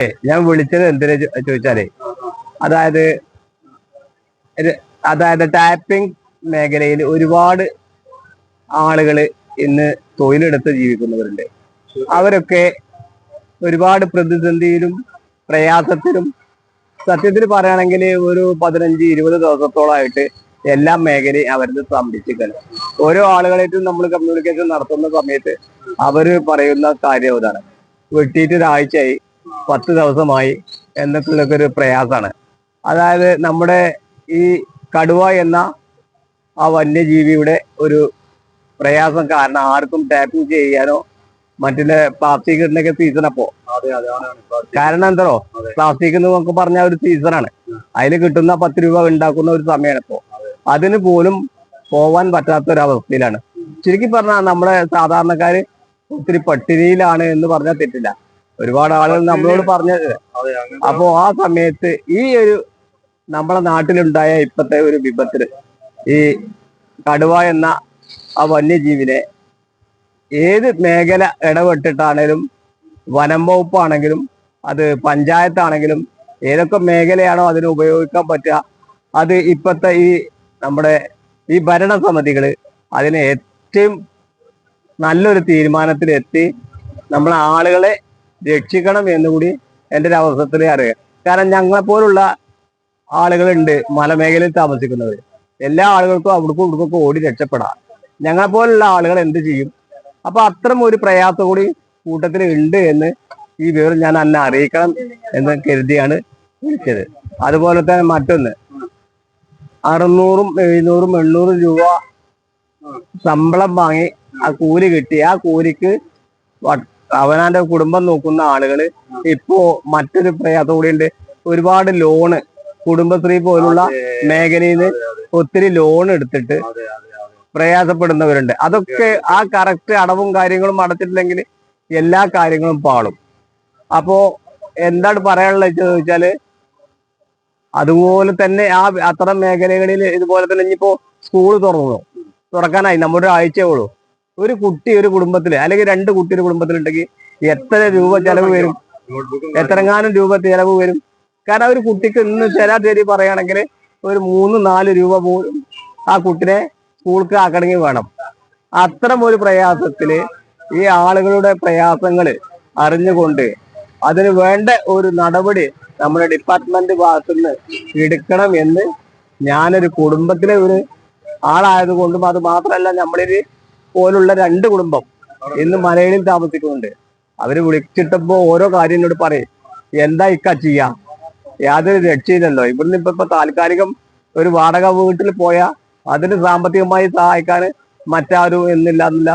ഞാൻ വിളിച്ചത് എന്തിനാ ചോദിച്ചാലേ അതായത് അതായത് ടാപ്പിംഗ് മേഖലയിൽ ഒരുപാട് ആളുകൾ ഇന്ന് തൊഴിലെടുത്ത് ജീവിക്കുന്നവരുണ്ട്. അവരൊക്കെ ഒരുപാട് പ്രതിസന്ധിയിലും പ്രയാസത്തിലും സത്യത്തിൽ പറയുകയാണെങ്കിൽ ഒരു പതിനഞ്ച് ഇരുപത് ദിവസത്തോളമായിട്ട് എല്ലാ മേഖലയും അവരുടെ സംരക്ഷിക്കണം ഓരോ ആളുകളായിട്ടും നമ്മൾ കമ്മ്യൂണിക്കേഷൻ നടത്തുന്ന സമയത്ത് അവർ പറയുന്ന കാര്യം ഇതാണ്. വെട്ടിയിട്ട് ഒരാഴ്ചയായി പത്ത് ദിവസമായി എന്നൊക്കെ ഒരു പ്രയാസമാണ് അതായത് നമ്മുടെ ഈ കടുവ എന്ന ആ വന്യജീവിയുടെ ഒരു പ്രയാസം കാരണം ആർക്കും ടാപ്പിംഗ് ചെയ്യാനോ മറ്റുള്ള പ്ലാസ്റ്റിക് ഇടുന്നൊക്കെ സീസൺ അപ്പോ. കാരണം എന്തോ. പ്ലാസ്റ്റിക് എന്ന് നമുക്ക് പറഞ്ഞ ഒരു സീസണാണ് അതിൽ കിട്ടുന്ന പത്ത് രൂപ ഉണ്ടാക്കുന്ന ഒരു സമയമാണ് ഇപ്പോ. അതിന് പോലും പോവാൻ പറ്റാത്ത ഒരു അവസ്ഥയിലാണ് ശരിക്കും പറഞ്ഞാൽ നമ്മുടെ സാധാരണക്കാര് ഒത്തിരി പട്ടിണിയിലാണ് എന്ന് പറഞ്ഞാൽ തെറ്റില്ല. ഒരുപാട് ആളുകൾ നമ്മളോട് പറഞ്ഞത്. അപ്പോ ആ സമയത്ത് ഈ ഒരു നമ്മുടെ നാട്ടിലുണ്ടായ ഇപ്പത്തെ ഒരു വിപത്തിൽ ഈ കടുവ എന്ന ആ വന്യജീവിനെ ഏത് മേഖല ഇടപെട്ടിട്ടാണേലും വനം വകുപ്പാണെങ്കിലും അത് പഞ്ചായത്താണെങ്കിലും ഏതൊക്കെ മേഖലയാണോ അതിന് ഉപയോഗിക്കാൻ പറ്റുക അത് ഇപ്പത്തെ ഈ നമ്മുടെ ഈ ഭരണസമിതികൾ അതിനെ ഏറ്റവും നല്ലൊരു തീരുമാനത്തിലെത്തി നമ്മളെ ആളുകളെ രക്ഷിക്കണം എന്നുകൂടി എന്റെ ഒരു അവസരത്തിൽ അറിയാം. കാരണം ഞങ്ങളെ പോലുള്ള ആളുകളുണ്ട് മലമേഖലയിൽ താമസിക്കുന്നവർ എല്ലാ ആളുകൾക്കും അവിടേക്കും ഇവിടേക്കും ഓടി രക്ഷപ്പെടാം. ഞങ്ങളെ പോലുള്ള ആളുകൾ എന്ത് ചെയ്യും? അപ്പൊ അത്തരം ഒരു പ്രയാസം കൂടി കൂട്ടത്തിൽ ഉണ്ട് എന്ന് ഈ വിവരം ഞാൻ അന്നെ അറിയിക്കണം എന്ന് കരുതിയാണ് വിളിച്ചത്. അതുപോലെ തന്നെ മറ്റൊന്ന്. അറുന്നൂറും എഴുന്നൂറും എണ്ണൂറും രൂപ ശമ്പളം വാങ്ങി ആ കൂലി കിട്ടി. ആ കൂലിക്ക് അവനാന്റെ കുടുംബം നോക്കുന്ന ആളുകൾ ഇപ്പോ മറ്റൊരു പ്രയാസം കൂടിയുണ്ട് ഒരുപാട് ലോണ് കുടുംബശ്രീ പോലുള്ള മേഖലയിൽ നിന്ന് ഒത്തിരി ലോൺ എടുത്തിട്ട് പ്രയാസപ്പെടുന്നവരുണ്ട്. അതൊക്കെ ആ കറക്റ്റ് അടവും കാര്യങ്ങളും അടച്ചിട്ടില്ലെങ്കിൽ എല്ലാ കാര്യങ്ങളും പാളും. അപ്പോ എന്താണ് പറയാനുള്ളത് ചോദിച്ചാൽ അതുപോലെ തന്നെ ആ അത്തരം മേഖലകളിൽ ഇതുപോലെ തന്നെ ഇനിയിപ്പോ സ്കൂൾ തുറന്നു. തുറക്കാനായി. നമ്മുടെ ആഴ്ചയേ ഉള്ളൂ. ഒരു കുട്ടി ഒരു കുടുംബത്തിൽ അല്ലെങ്കിൽ രണ്ട് കുട്ടി ഒരു കുടുംബത്തിലുണ്ടെങ്കിൽ എത്ര രൂപ ചെലവ് വരും? എത്രങ്ങാനും രൂപ ചെലവ് വരും? കാരണം ഒരു കുട്ടിക്ക് ഇന്ന് ചില പറയുകയാണെങ്കിൽ ഒരു മൂന്ന് നാല് രൂപ പോലും ആ കുട്ടിനെ സ്കൂൾക്ക് ആക്കണമെങ്കിൽ വേണം. അത്തരം ഒരു പ്രയാസത്തിൽ ഈ ആളുകളുടെ പ്രയാസങ്ങൾ അറിഞ്ഞുകൊണ്ട് അതിന് വേണ്ട ഒരു നടപടി നമ്മുടെ ഡിപ്പാർട്ട്മെന്റ് ഭാഗത്തുനിന്ന് എടുക്കണം എന്ന് ഞാനൊരു കുടുംബത്തിലെ ഒരു ആളായതുകൊണ്ടും അത് മാത്രമല്ല നമ്മളിത് പോലുള്ള രണ്ട് കുടുംബം ഇന്ന് മലയിൽ താമസിക്കുന്നുണ്ട്. അവർ വിളിച്ചിട്ടപ്പോ ഓരോ കാര്യം എന്നോട് പറയും എന്താ ഇക്ക ചെയ്യാം? യാതൊരു രക്ഷയില്ലല്ലോ. ഇവിടുന്ന് ഇപ്പൊ ഇപ്പൊ താൽക്കാലികം ഒരു വാടക വീട്ടിൽ പോയാ അതിന് സാമ്പത്തികമായി സഹായിക്കാൻ മറ്റാരും എന്നില്ല എന്നില്ല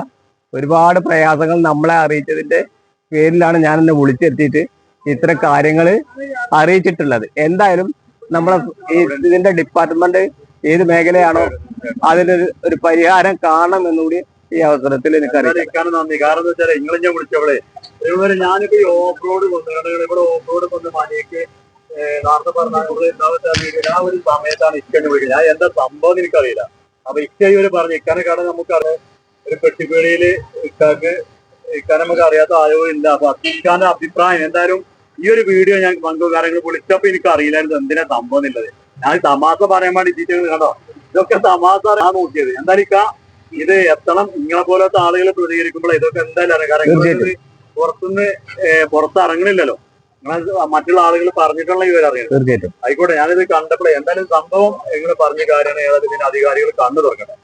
ഒരുപാട് പ്രയാസങ്ങൾ നമ്മളെ അറിയിച്ചതിന്റെ പേരിലാണ് ഞാൻ എന്നെ വിളിച്ചെത്തിയിട്ട് ഇത്തരം കാര്യങ്ങൾ അറിയിച്ചിട്ടുള്ളത്. എന്തായാലും നമ്മളെ ഇതിന്റെ ഡിപ്പാർട്ട്മെന്റ് ഏത് മേഖലയാണോ അതിനൊരു ഒരു പരിഹാരം കാണണം എന്നുകൂടി ഈ അവസരത്തിൽ എനിക്കറിയാം. നന്ദി. കാരണം എന്താ വെച്ചാൽ നിങ്ങളെ ഞാൻ വിളിച്ചവളെ ഇതുവരെ ഞാനിപ്പോ ഈ ഓഫ് റോഡ് കൊണ്ടുവരണം ഇവിടെ ഓഫ് റോഡ് കൊണ്ട് മലയ്ക്ക് നേരത്തെ പറഞ്ഞ നമ്മൾ ഇന്നാമത്തെ ആ ഒരു സമയത്താണ് ഇക്കനെ വിളിക്കുന്നത് ഞാൻ എന്താ സംഭവം എനിക്കറിയില്ല. അപ്പൊ ഇക്ക ഇവർ പറഞ്ഞു ഇക്കാനെ കാരണം നമുക്കറിയാം ഒരു പെട്ടിപ്പേടിയിൽ ഇക്കാക്ക് ഇക്കാനെ നമുക്ക് അറിയാത്ത ആരോഗ്യം ഇല്ല. അപ്പൊ ഇക്കാന്റെ അഭിപ്രായം എന്തായാലും ഈ ഒരു വീഡിയോ ഞാൻ പങ്കു കാര്യങ്ങൾ വിളിച്ചപ്പോ എനിക്ക് അറിയില്ലായിരുന്നു എന്തിനാ സംഭവം എന്നുള്ളത്. ഞാൻ തമാശ പറയാൻ വേണ്ടി കണ്ടോ? ഇതൊക്കെ തമാശ ഞാൻ നോക്കിയത്. എന്തായാലും ഇത് എത്തണം. നിങ്ങളെ പോലത്തെ ആളുകൾ പ്രതികരിക്കുമ്പോൾ ഇതൊക്കെ എന്തായാലും കാരണം പുറത്തുനിന്ന് പുറത്ത് ഇറങ്ങണില്ലല്ലോ മറ്റുള്ള ആളുകൾ പറഞ്ഞിട്ടുള്ള ഇവർ അറിയണം. തീർച്ചയായിട്ടും. ആയിക്കോട്ടെ ഞാനിത് കണ്ടപ്പോഴേ എന്തായാലും സംഭവം എങ്ങനെ പറഞ്ഞ കാര്യമാണ്. ഏതായാലും ഇതിന് അധികാരികൾ കണ്ടു തുറക്കട്ടെ.